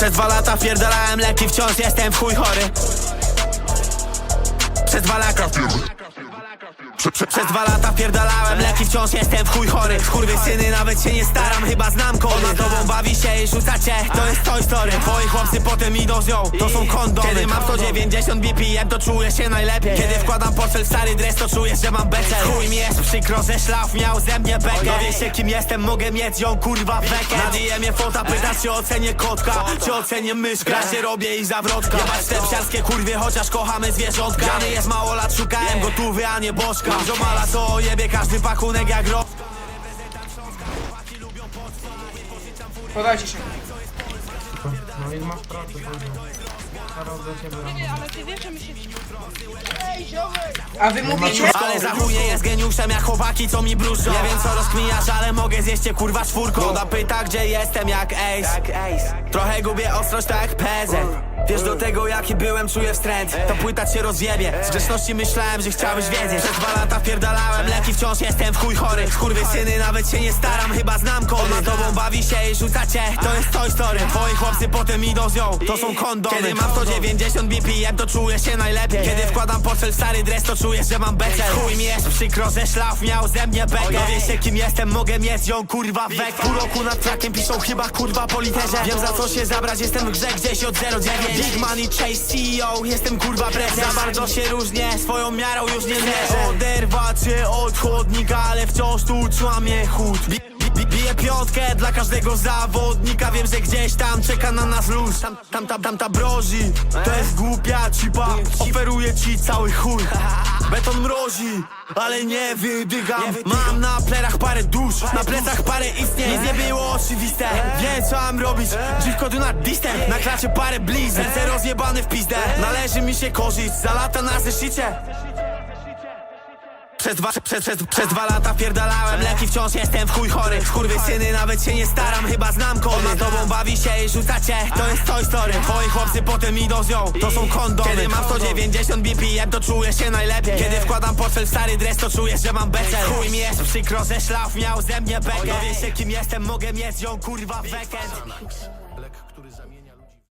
Przez dwa lata pierdalałem leki, wciąż jestem w chuj chory. Przez dwa lata Prze- prze- Przez dwa lata pierdalałem leki, wciąż jestem w chuj chory. Kurwy syny, nawet się nie staram, chyba znam kody Ona bawi się i rzuca cię, to jest Toy Story. Twoi chłopcy potem idą z nią, to są kondomy. Kiedy mam 190 BPM, to czuję się najlepiej. Kiedy wkładam portfel w stary dres, to czuję, że mam becel. Chuj mi jest przykro, że szlaf miał ze mnie bekę. Dowie się kim jestem, mogę mieć ją kurwa bekę Na DM-ie fota, pytasz czy ocenię kotka. Czy ocenię myszkę, ja się robię i zawrotka. Jebać te psiarskie kurwie, chociaż kochamy zwierzątka. Jany jest mało lat, szukałem gotówy, a nie bożka. Mam ziomala, co jebie każdy pakunek jak ro... Podajcie się. No i masz pracę, powiedział. Ale ty wiesz, że my się A wy mówicie? Ale za chuj nie jest geniuszem jak chłopaki co mi bluszczą Nie wiem co rozkminiasz, ale mogę zjeść cię kurwa czwórką. Woda pyta gdzie jestem jak ace. Trochę gubię ostrość tak jak PZ Wiesz do tego jaki byłem, czuję wstręt. To płyta cię rozjebie. Z grzeczności myślałem, że chciałeś wiedzieć. Przez dwa lata pierdalałem leki, wciąż jestem w chuj chory. Kurwy syny, nawet się nie staram, chyba znam kody Ona tobą bawi się i rzuca cię, to jest Toy Story. Twoi chłopcy potem idą z nią, to są kondomy. Kiedy mam 190 BPM, to czuję się najlepiej. Kiedy wkładam portfel w stary dres, to czuję, że mam becel Chuj mi jest przykro, że szlaf miał ze mnie bekę. Dowie się kim jestem, mogę mieć ją kurwa wek Pół roku nad trakiem piszą chyba kurwa po literze. Wiem za co się zabrać, jestem w grze gdzieś od 09 Big money chase CEO, jestem kurwa prezes Za bardzo się różnię, swoją miarą już nie mierzę Oderwać się od chodnika, ale wciąż tu trzyma mnie chód Biję piątkę dla każdego zawodnika. Wiem, że gdzieś tam czeka na nas luz. Tam, tam, tam, tam ta brozi. To jest głupia cipa. Oferuje ci cały chuj. Beton mrozi, ale nie wydygam. Mam na plerach parę dusz. Na plecach parę istnień. Nic nie było oczywiste. Wiem co mam robić. Dziwko do nad distem. Na klacie parę blizn. Serce rozjebane w pizdę. Należy mi się korzyść. Za lata na zeszycie przez dwa, przez, przez, przez dwa lata pierdalałem. Leki, wciąż jestem w chuj chory. Kurwy syny, nawet się nie staram, chyba znam kody Ona tobą bawi się i rzuca cię, to jest Toy Story. Twoi chłopcy potem idą z nią, to są kondomy. Kiedy mam 190 BPM, to czuję się najlepiej. Kiedy wkładam portfel w stary dres, to czuję, że mam becel Chuj mi jest przykro, że szlaf miał ze mnie bekę Dowie się kim jestem, mogę mieć ją kurwa w weekend